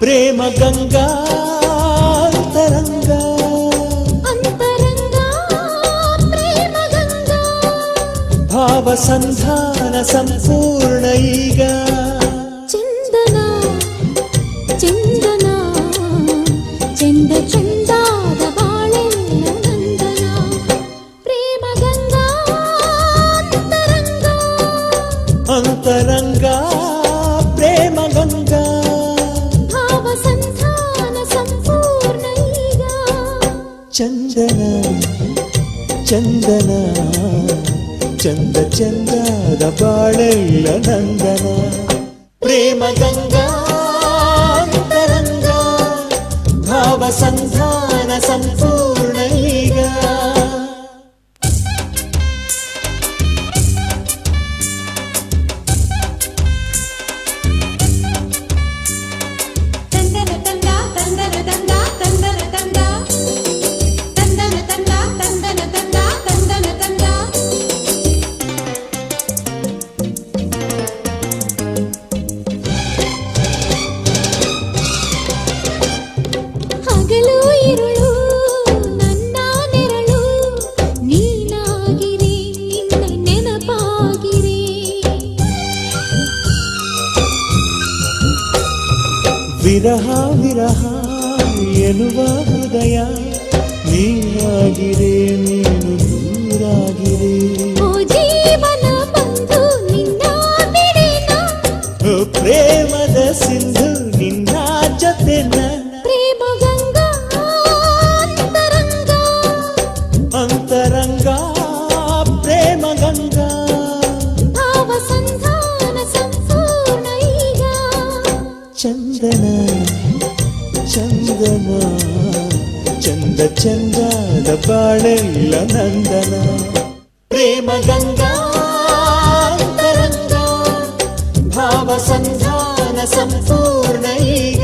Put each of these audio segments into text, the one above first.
ప్రేమ గంగా భావసంధాన సంపూర్ణైగ చందన చందన చంద చందాద బాಳೆಲ್ಲ ನಂದನ ప్రేమ గంగా ప్రేమ గంగా. చందన చందన ಚಂದ ಚಂದದ ಬಾಳೆಲ್ಲ ನಂದನ ಪ್ರೇಮ ಗಂಗಾ ಭಾವ ಸಂಧ ವಿರಹ ವಿರಹ ಎನ್ನುವ ಹೃದಯ ನೀರಾಗಿರೆ ನೀನು ನೀರಾಗಿರೆ ಪ್ರೇಮದ ಸಿಂಧು ನಿನ್ನ ಜೊತೆ ಚಂದನ ಚಂದ ಚಂದದ ಬಾಳೆಲ್ಲ ನಂದನ ಪ್ರೇಮ ಗಂಗಾ ಅಂತರಂಗ ಭಾವ ಸಂಧಾನ ಸಂಪೂರ್ಣ ಈಗ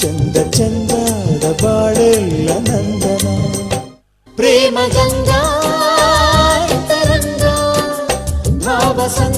ಚಂದ ಚಂದದ ಬಾಳೆಲ್ಲ ನಂದನ ಪ್ರೇಮ ಗಂಗಾ ಅಂತರಂಗ ಭಾವ ಸಂಧಾನ ಸಂಗ